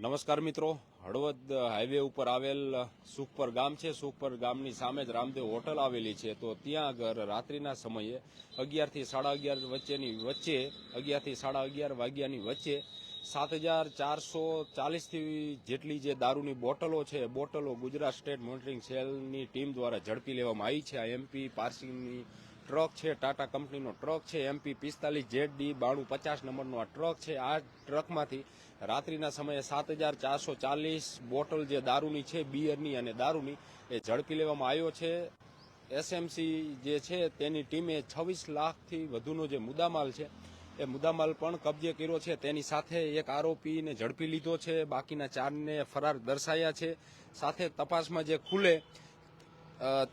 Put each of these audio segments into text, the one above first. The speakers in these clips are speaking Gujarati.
નમસ્કાર મિત્રો. હળવદ હાઈવે ઉપર આવેલ સુખપર ગામ છે. સુખપર ગામની સામે જ રામદેવ હોટલ આવેલી છે. તો ત્યાં આગળ રાત્રિના સમયે અગિયારથી સાડા અગિયાર વચ્ચેની વચ્ચે અગિયારથી સાડા અગિયાર વાગ્યાની વચ્ચે સાત હજાર ચારસો ચાલીસથી જેટલી જે દારૂની બોટલો છે બોટલો ગુજરાત સ્ટેટ મોનિટરિંગ સેલની ટીમ દ્વારા ઝડપી લેવામાં આવી છે. આ એમપી પાર્સિંગની ટ્રક છે, ટાટા કંપનીનો ટ્રક છે એમપી પિસ્તાલીસ, જેડ ડી બાણું પચાસ નંબરનો આ ટ્રક છે. આ ટ્રકમાંથી રાત્રિના સમયે સાત હજાર ચારસો ચાલીસ બોટલ જે દારૂની છે, બિયરની અને દારૂની, એ ઝડપી લેવામાં આવ્યો છે. એસએમસી જે છે, તેની ટીમે છવ્વીસ લાખથી વધુનો જે મુદ્દામાલ છે, એ મુદ્દામાલ પણ કબજે કર્યો છે. તેની સાથે એક આરોપીને ઝડપી લીધો છે. બાકીના ચારને ફરાર દર્શાયા છે. સાથે તપાસમાં જે ખુલે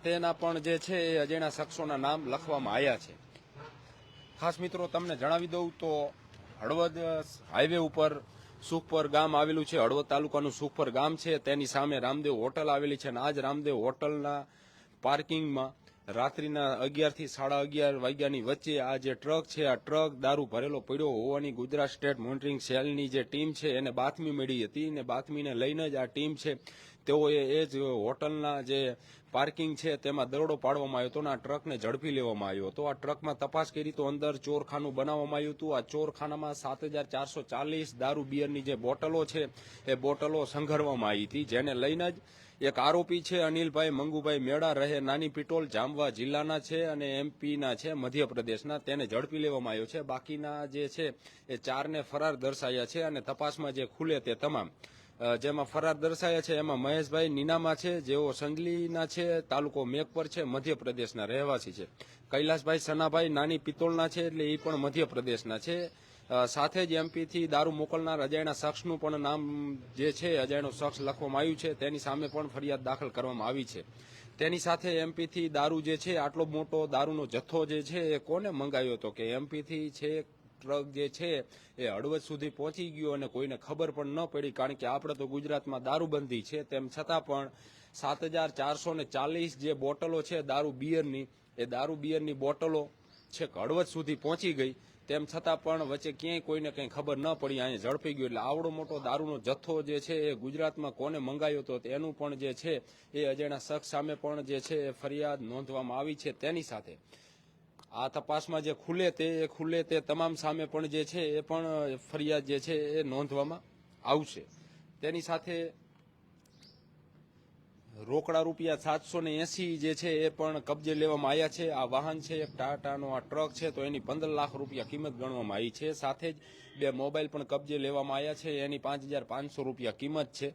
તેના પણ જે છે એ અજાણ્યા શખ્સોના નામ લખવામાં આવ્યા છે. ખાસ મિત્રો, તમને જણાવી દઉં તો હળવદ હાઈવે ઉપર સુખપર ગામ આવેલું છે. હળવદ તાલુકાનું સુખપર ગામ છે. તેની સામે રામદેવ હોટલ આવેલી છે અને આ જ રામદેવ હોટલના પાર્કિંગમાં રાત્રિના અગિયારથી સાડા અગિયાર વાગ્યાની વચ્ચે આ જે ટ્રક છે, આ ટ્રક દારૂ ભરેલો પડ્યો હોવાની ગુજરાત સ્ટેટ મોનિટરિંગ સેલની જે ટીમ છે, એને બાતમી મળી હતી અને બાતમીને લઈને જ આ ટીમ છે, તેઓએ એ જ હોટલના જે પાર્કિંગ છે તેમાં દરોડો પાડવામાં આવ્યો હતો અને આ ટ્રકને ઝડપી લેવામાં આવ્યો હતો. આ ટ્રકમાં તપાસ કરી તો અંદર ચોરખાનું બનાવવામાં આવ્યું હતું. આ ચોરખાનામાં સાત હજાર ચારસો ચાલીસ દારૂ બિયરની જે બોટલો છે, એ બોટલો સંઘરવામાં આવી હતી, જેને લઈને જ એક આરોપી છે, અનિલભાઈ મંગુભાઈ મેળા રહે નાની પિટોલ, જામવા જિલ્લાના છે અને એમપીના છે, મધ્યપ્રદેશના. તેને ઝડપી લેવામાં આવ્યો છે. બાકીના જે છે, એ ચારને ફરાર દર્શાયા છે અને તપાસમાં જે ખુલે તે તમામ. જેમાં ફરાર દર્શાયા છે, એમાં મહેશભાઈ નીનામા છે, જેઓ સંજલીના છે, તાલુકો મેઘપર છે, મધ્યપ્રદેશના રહેવાસી છે. કૈલાસભાઈ સનાભાઈ નાની પિત્તોળના છે, એટલે એ પણ મધ્યપ્રદેશના છે. સાથે જ એમપીથી દારૂ મોકલનાર અજયના શખ્સનું પણ નામ જે છે, અજાણ્યો શખ્સ લખવામાં આવ્યું છે. તેની સામે પણ ફરિયાદ દાખલ કરવામાં આવી છે. તેની સાથે એમપીથી દારૂ જે છે, આટલો મોટો દારૂનો જથ્થો જે છે, એ કોને મંગાવ્યો હતો કે એમપીથી છે, ટ્રક જે છે, એ હળવદ સુધી પહોંચી ગયો અને કોઈને ખબર પણ ન પડી કારણ કે આપણે તો ગુજરાતમાં દારૂબંધી છે. તેમ છતાં પણ સાત હજાર ચારસો ચાલીસ જે બોટલો છે દારૂ બિયરની, એ દારૂ બિયરની બોટલો છેક હળવદ સુધી પહોંચી ગઈ. તેમ છતાં પણ વચ્ચે ક્યાંય કોઈને કંઈ ખબર ન પડી, અહીંયા ઝડપી ગયું. એટલે આવડો મોટો દારૂનો જથ્થો જે છે એ ગુજરાતમાં કોને મંગાવ્યો હતો તેનું પણ જે છે એ અજાણ્યા શખ્સ સામે પણ જે છે એ ફરિયાદ નોંધવામાં આવી છે તેની સાથે. આ તપાસમાં જે ખુલે તે, એ ખુલે તે તમામ સામે પણ જે છે એ પણ ફરિયાદ જે છે એ નોંધવામાં આવશે. તેની સાથે રોકડા રૂપિયા સાતસો ને એસી જે છે એ પણ કબજે લેવામાં આવ્યા છે. આ વાહન છે એક ટાટાનો, આ ટ્રક છે તો એની પંદર લાખ રૂપિયા કિંમત ગણવામાં આવી છે. સાથે જ બે મોબાઈલ પણ કબજે લેવામાં આવ્યા છે. એની પાંચ હજાર પાંચસો રૂપિયા કિંમત છે.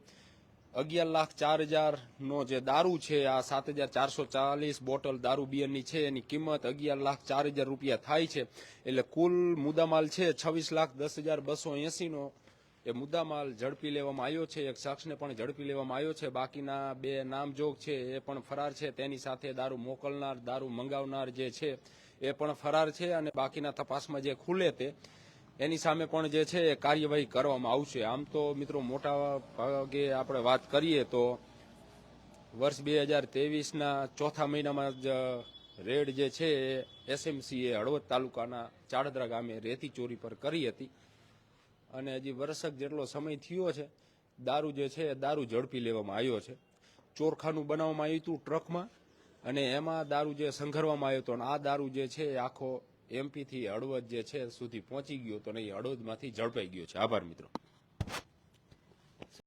અગિયાર લાખ ચાર હજારનો જે દારૂ છે, આ સાત હજાર ચારસો ચાલીસ બોટલ દારૂ બિયરની છે. એની કિંમત અગિયાર લાખ ચાર હજાર રૂપિયા થાય છે. એટલે કુલ મુદ્દામાલ છે છવ્વીસ લાખ દસ હજાર બસો એસી નો એ મુદ્દામાલ ઝડપી લેવામાં આવ્યો છે, એક શખ્સને પણ ઝડપી લેવામાં આવ્યો છે. બાકીના બે નામજોગ છે, એ પણ ફરાર છે. તેની સાથે દારૂ મોકલનાર, દારૂ મંગાવનાર જે છે, એ પણ ફરાર છે અને બાકીના તપાસમાં જે ખુલે તે, એની સામે પણ જે છે, એ કાર્યવાહી કરવામાં આવશે. આમ તો મિત્રો, મોટા ભાગે આપણે વાત કરીએ તો વર્ષ બે હજાર તેવીસના ચોથા મહિનામાં જ રેડ જે છે, એ એસએમસીએ હળવદ તાલુકાના ચાડદરા ગામે રેતી ચોરી પર કરી હતી. અને હજી વર્ષક જેટલો સમય થયો છે, દારૂ જે છે એ દારૂ ઝડપી લેવામાં આવ્યો છે. ચોરખાનું બનાવવામાં આવ્યું હતું ટ્રકમાં અને એમાં દારૂ જે સંઘરવામાં આવ્યો હતો અને આ દારૂ જે છે એ આખો એમપીથી હળવદ જે છે સુધી પહોંચી ગયો હતો અને એ હળવદમાંથી ઝડપાઈ ગયો છે. આભાર મિત્રો.